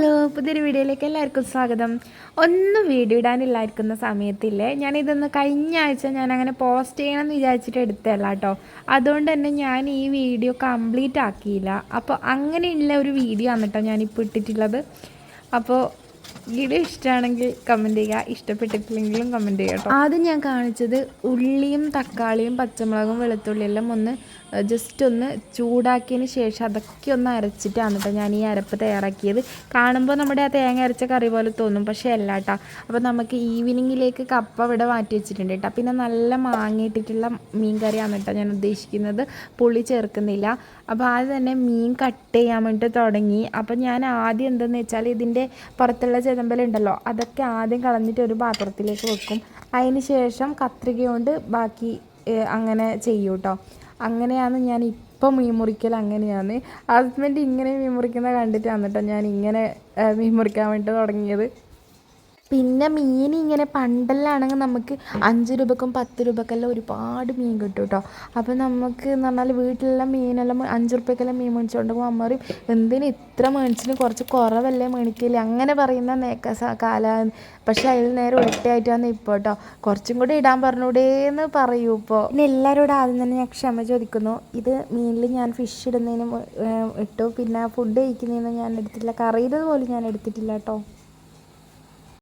Hello പുതിയൊരു വീഡിയോയിലേക്ക് എല്ലാവർക്കും സ്വാഗതം. ഒന്നും വീഡിയോ ഇടാനില്ലായിരിക്കുന്ന സമയത്തില്ലേ ഞാനിതൊന്ന് കഴിഞ്ഞ ആഴ്ച ഞാൻ അങ്ങനെ പോസ്റ്റ് ചെയ്യണമെന്ന് വിചാരിച്ചിട്ട് എടുത്തല്ല കേട്ടോ. അതുകൊണ്ട് തന്നെ ഞാൻ ഈ വീഡിയോ കംപ്ലീറ്റ് ആക്കിയില്ല. അപ്പോൾ അങ്ങനെയുള്ള ഒരു വീഡിയോ ആണ് കേട്ടോ ഞാനിപ്പോൾ ഇട്ടിട്ടുള്ളത്. അപ്പോൾ വീഡിയോ ഇഷ്ടമാണെങ്കിൽ കമന്റ് ചെയ്യുക. ഇഷ്ടപ്പെട്ടിട്ടില്ലെങ്കിലും കമന്റ് കേട്ടോ ആദ്യം ഞാൻ കാണിച്ചത് ഉള്ളിയും തക്കാളിയും പച്ചമുളകും വെളുത്തുള്ളിയും എല്ലാം ഒന്ന് ജസ്റ്റ് ഒന്ന് ചൂടാക്കിയതിന് ശേഷം അതൊക്കെ ഒന്ന് അരച്ചിട്ടാണ് കേട്ടോ ഞാൻ ഈ അരപ്പ് തയ്യാറാക്കിയത്. കാണുമ്പോൾ നമ്മുടെ ആ തേങ്ങ അരച്ച കറി പോലെ തോന്നും പക്ഷേ അല്ല കേട്ടോ അപ്പോൾ നമുക്ക് ഈവനിങ്ങിലേക്ക് കപ്പ ഇവിടെ മാറ്റി വെച്ചിട്ടുണ്ട് കേട്ടോ പിന്നെ നല്ല മാങ്ങിയിട്ടിട്ടുള്ള മീൻ കറിയാണ് കേട്ടോ ഞാൻ ഉദ്ദേശിക്കുന്നത്. പുളി ചേർക്കുന്നില്ല. അപ്പോൾ ആദ്യം തന്നെ മീൻ കട്ട് ചെയ്യാൻ വേണ്ടിയിട്ട് തുടങ്ങി. അപ്പോൾ ഞാൻ ആദ്യം എന്തെന്ന് വെച്ചാൽ ഇതിന്റെ പുറത്തുള്ള ചെതമ്പലുണ്ടല്ലോ അതൊക്കെ ആദ്യം കളഞ്ഞിട്ട് ഒരു പാത്രത്തിലേക്ക് വെക്കും. അതിന് ശേഷം കത്രിക കൊണ്ട് ബാക്കി അങ്ങനെ ചെയ്യും കേട്ടോ അങ്ങനെയാണ് ഞാൻ ഇപ്പം മീൻ മുറിക്കൽ അങ്ങനെയാണ്. ഹസ്ബൻഡ് ഇങ്ങനെ മീൻ മുറിക്കുന്നത് കണ്ടിട്ടാണ് കേട്ടോ ഞാൻ ഇങ്ങനെ മീൻ മുറിക്കാൻ വേണ്ടി തുടങ്ങിയത്. പിന്നെ മീൻ ഇങ്ങനെ പണ്ടെല്ലാണെങ്കിൽ നമുക്ക് അഞ്ച് രൂപക്കും പത്ത് രൂപക്കെല്ലാം ഒരുപാട് മീൻ കിട്ടും കേട്ടോ അപ്പോൾ നമുക്ക് എന്ന് പറഞ്ഞാൽ വീട്ടിലുള്ള മീനെല്ലാം അഞ്ച് റുപ്യക്കെല്ലാം മീൻ മേടിച്ചുകൊണ്ട് പോകും അമ്മ പറയും. എന്തിന് ഇത്ര മേടിച്ചിന്? കുറച്ച് കുറവല്ലേ മേടിക്കില്ല അങ്ങനെ പറയുന്ന നേക്ക കാല പക്ഷേ അതിൽ നേരെ ഉൾട്ടയായിട്ടാണ് ഇപ്പോൾ കേട്ടോ കുറച്ചും കൂടി ഇടാൻ പറഞ്ഞൂടേന്ന് പറയൂ ഇപ്പോൾ പിന്നെ എല്ലാവരോടും ആദ്യം തന്നെ ഞാൻ ക്ഷമ ചോദിക്കുന്നു. ഇത് മീനിൽ ഞാൻ ഫിഷ് ഇടുന്നതിന് ഇട്ടു. പിന്നെ ഫുഡ് കഴിക്കുന്നതിന് ഞാൻ എടുത്തിട്ടില്ല. കറിയിൽ പോലും ഞാൻ എടുത്തിട്ടില്ല കേട്ടോ